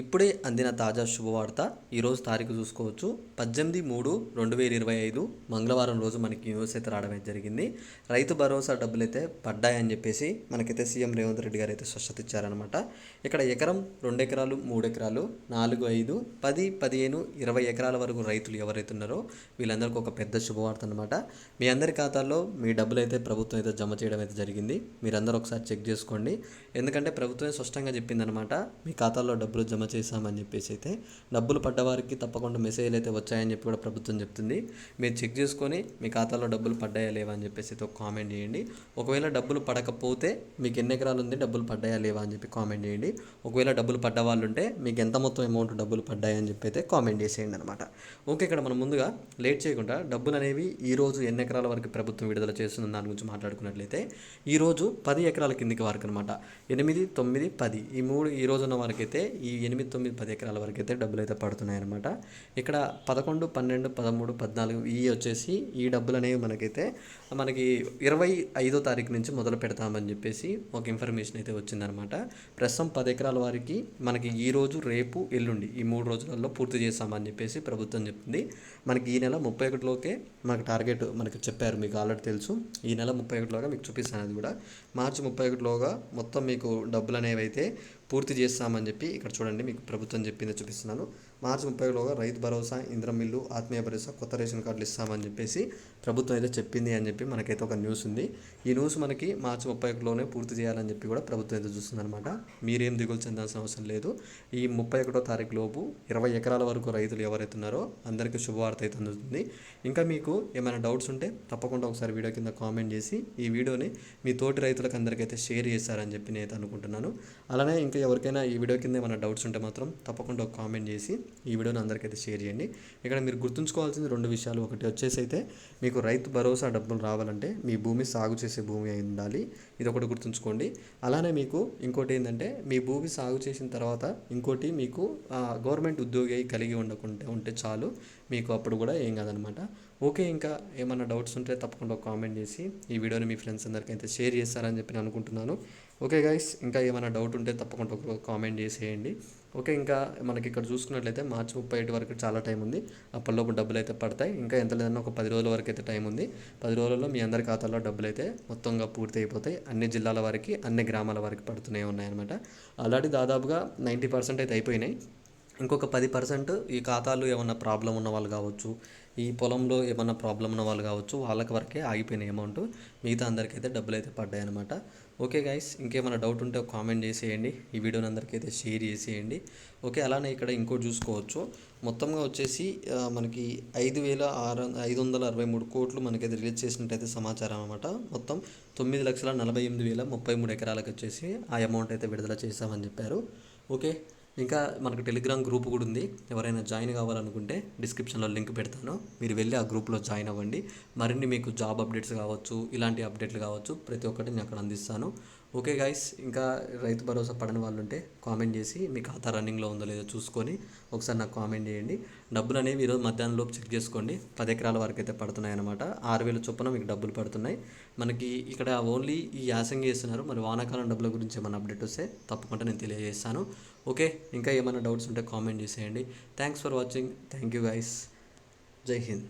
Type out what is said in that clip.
ఇప్పుడే అందిన తాజా శుభవార్త ఈరోజు తారీఖు చూసుకోవచ్చు. పద్దెనిమిది మూడు రెండు వేల ఇరవై ఐదు మంగళవారం రోజు మనకి న్యూస్ అయితే రావడం అయితే జరిగింది. రైతు భరోసా డబ్బులు అయితే పడ్డాయని చెప్పేసి మనకైతే సీఎం రేవంత్ రెడ్డి గారు అయితే స్పష్టత ఇచ్చారనమాట ఇక్కడ ఎకరం రెండు ఎకరాలు మూడు ఎకరాలు నాలుగు ఐదు పది పదిహేను ఇరవై ఎకరాల వరకు రైతులు ఎవరైతే ఉన్నారో వీళ్ళందరికీ ఒక పెద్ద శుభవార్త అనమాట మీ అందరి ఖాతాల్లో మీ డబ్బులు అయితే ప్రభుత్వం అయితే జమ చేయడం అయితే జరిగింది. మీరందరూ ఒకసారి చెక్ చేసుకోండి. ఎందుకంటే ప్రభుత్వం స్పష్టంగా చెప్పిందనమాట మీ ఖాతాల్లో డబ్బులు జమ చేశామని చెప్పేసి అయితే డబ్బులు పడ్డవారికి తప్పకుండా మెసేజ్లు అయితే వచ్చాయని చెప్పి కూడా ప్రభుత్వం చెప్తుంది. మీరు చెక్ చేసుకొని మీ ఖాతాలో డబ్బులు పడ్డాయా లేవా అని చెప్పేసి అయితే ఒక కామెంట్ చేయండి. ఒకవేళ డబ్బులు పడకపోతే మీకు ఎన్ని ఎకరాలు ఉంది డబ్బులు పడ్డాయా లేవా అని చెప్పి కామెంట్ చేయండి. ఒకవేళ డబ్బులు పడ్డ వాళ్ళు ఉంటే మీకు ఎంత మొత్తం అమౌంట్ డబ్బులు పడ్డాయని చెప్పి అయితే కామెంట్ చేసేయండి అనమాట ఓకే ఇక్కడ మనం ముందుగా లేట్ చేయకుండా డబ్బులు అనేవి ఈ రోజు ఎన్ని ఎకరాల వరకు ప్రభుత్వం విడుదల చేస్తున్న దాని గురించి మాట్లాడుకున్నట్లయితే ఈ రోజు పది ఎకరాల కిందికి వరకు అనమాట ఎనిమిది తొమ్మిది పది ఈ మూడు ఈ రోజు ఉన్న వరకైతే ఈ ఎనిమిది తొమ్మిది పది ఎకరాల వరకు అయితే డబ్బులు అయితే పడుతున్నాయి అనమాట ఇక్కడ పదకొండు పన్నెండు పదమూడు పద్నాలుగు ఈ వచ్చేసి ఈ డబ్బులు అనేవి మనకైతే మనకి ఇరవై ఐదో తారీఖు నుంచి మొదలు పెడతామని చెప్పేసి ఒక ఇన్ఫర్మేషన్ అయితే వచ్చిందనమాట ప్రస్తుతం పది ఎకరాల వారికి మనకి ఈ రోజు రేపు ఎల్లుండి ఈ మూడు రోజులలో పూర్తి చేస్తామని చెప్పేసి ప్రభుత్వం చెప్తుంది. మనకి ఈ నెల ముప్పై ఒకటిలోకే మనకు టార్గెట్ మనకి చెప్పారు మీకు ఆల్రెడీ తెలుసు. ఈ నెల ముప్పై ఒకటిలోగా మీకు చూపిస్తాను అది కూడా. మార్చి ముప్పై ఒకటిలోగా మొత్తం మీకు డబ్బులు అనేవి అయితే పూర్తి చేస్తామని చెప్పి ఇక్కడ చూడండి మీకు ప్రభుత్వం చెప్పింది చూపిస్తున్నాను. మార్చి ముప్పైలోగా రైతు భరోసా ఇంద్రమిల్లు ఆత్మీయ భరోసా కొత్త రేషన్ కార్డులు ఇస్తామని చెప్పేసి ప్రభుత్వం అయితే చెప్పింది అని చెప్పి మనకైతే ఒక న్యూస్ ఉంది. ఈ న్యూస్ మనకి మార్చి ముప్పై ఒకటిలోనే పూర్తి చేయాలని చెప్పి కూడా ప్రభుత్వం అయితే చూస్తుందన్నమాట. మీరేం దిగులు చెందాల్సిన అవసరం లేదు. ఈ ముప్పై ఒకటో తారీఖు లోపు ఇరవై ఎకరాల వరకు రైతులు ఎవరైతే ఉన్నారో అందరికీ శుభవార్త అయితే అందుతుంది. ఇంకా మీకు ఏమైనా డౌట్స్ ఉంటే తప్పకుండా ఒకసారి వీడియో కింద కామెంట్ చేసి ఈ వీడియోని మీ తోటి రైతులకు అందరికైతే షేర్ చేశారని చెప్పి నేను అనుకుంటున్నాను. అలానే ఇంకా ఎవరికైనా ఈ వీడియో కింద ఏమైనా డౌట్స్ ఉంటే మాత్రం తప్పకుండా ఒక కామెంట్ చేసి ఈ వీడియోని అందరికైతే షేర్ చేయండి. ఇక్కడ మీరు గుర్తుంచుకోవాల్సింది రెండు విషయాలు. ఒకటి వచ్చేసి అయితే మీకు రైతు భరోసా డబ్బులు రావాలంటే మీ భూమి సాగు చేసే భూమి అయి ఉండాలి. ఇది ఒకటి గుర్తుంచుకోండి. అలానే మీకు ఇంకోటి ఏంటంటే మీ భూమి సాగు చేసిన తర్వాత ఇంకోటి మీకు గవర్నమెంట్ ఉద్యోగి కలిగి ఉండకుంటే ఉంటే చాలు. మీకు అప్పుడు కూడా ఏం కాదనమాట. ఓకే ఇంకా ఏమైనా డౌట్స్ ఉంటే తప్పకుండా ఒక కామెంట్ చేసి ఈ వీడియోని మీ ఫ్రెండ్స్ అందరికైతే షేర్ చేస్తారని చెప్పి నేను అనుకుంటున్నాను. ఓకే గైస్ ఇంకా ఏమైనా డౌట్ ఉంటే తప్పకుండా ఒక కామెంట్ చేసేయండి. ఓకే ఇంకా మనకి ఇక్కడ చూసుకున్నట్లయితే మార్చి ముప్పై ఐదు వరకు చాలా టైం ఉంది. అప్పటిలోపు డబ్బులు అయితే పడతాయి. ఇంకా ఎంత లేదన్నా ఒక పది రోజుల వరకు అయితే టైం ఉంది. పది రోజుల్లో మీ అందరి ఖాతాలో డబ్బులు అయితే మొత్తంగా పూర్తి అయిపోతాయి. అన్ని జిల్లాల వరకు అన్ని గ్రామాల వరకు పడుతూనే ఉన్నాయన్నమాట ఆల్రెడీ దాదాపుగా నైంటీ పర్సెంట్ అయితే అయిపోయినాయి. ఇంకొక పది పర్సెంట్ ఈ ఖాతాలు ఏమన్నా ప్రాబ్లం ఉన్న వాళ్ళు కావచ్చు ఈ పొలంలో ఏమన్నా ప్రాబ్లం ఉన్న వాళ్ళు కావచ్చు వాళ్ళకి వరకే ఆగిపోయిన అమౌంట్ మిగతా అందరికైతే డబ్బులు అయితే పడ్డాయి అనమాట ఓకే గైస్ ఇంకేమైనా డౌట్ ఉంటే ఒక కామెంట్ చేసేయండి. ఈ వీడియోని అందరికైతే షేర్ చేసేయండి. ఓకే అలానే ఇక్కడ ఇంకోటి చూసుకోవచ్చు. మొత్తంగా వచ్చేసి మనకి ఐదు వేల ఆరు ఐదు వందల అరవై మూడు కోట్లు మనకైతే రిలీజ్ చేసినట్టయితే సమాచారం అనమాట మొత్తం తొమ్మిది లక్షల నలభై ఎనిమిది వేల ముప్పై మూడు ఎకరాలకు వచ్చేసి ఆ అమౌంట్ అయితే విడుదల చేశామని చెప్పారు. ఓకే ఇంకా మనకు టెలిగ్రామ్ గ్రూప్ కూడా ఉంది. ఎవరైనా జాయిన్ కావాలనుకుంటే డిస్క్రిప్షన్లో లింక్ పెడతాను. మీరు వెళ్ళి ఆ గ్రూప్లో జాయిన్ అవ్వండి. మరిన్ని మీకు జాబ్ అప్డేట్స్ కావచ్చు ఇలాంటి అప్డేట్లు కావచ్చు ప్రతి ఒక్కటి నేను అక్కడ అందిస్తాను. ఓకే గైస్ ఇంకా రైతు భరోసా పడని వాళ్ళు ఉంటే కామెంట్ చేసి మీ ఖాతా రన్నింగ్లో ఉందో లేదో చూసుకొని ఒకసారి నాకు కామెంట్ చేయండి. డబ్బులు అనేవి ఈరోజు మధ్యాహ్నంలోపు చెక్ చేసుకోండి. పది ఎకరాల వరకు అయితే పడుతున్నాయి అనమాట ఆరు వేల చొప్పున మీకు డబ్బులు పడుతున్నాయి. మనకి ఇక్కడ ఓన్లీ ఈ యాసంగి చేస్తున్నారు మరి వానాకాలం డబ్బుల గురించి ఏమైనా అప్డేట్ వస్తే తప్పకుండా నేను తెలియజేస్తాను. ఓకే ఇంకా ఏమైనా డౌట్స్ ఉంటే కామెంట్ చేసేయండి. Thanks for watching thank you guys జై హింద్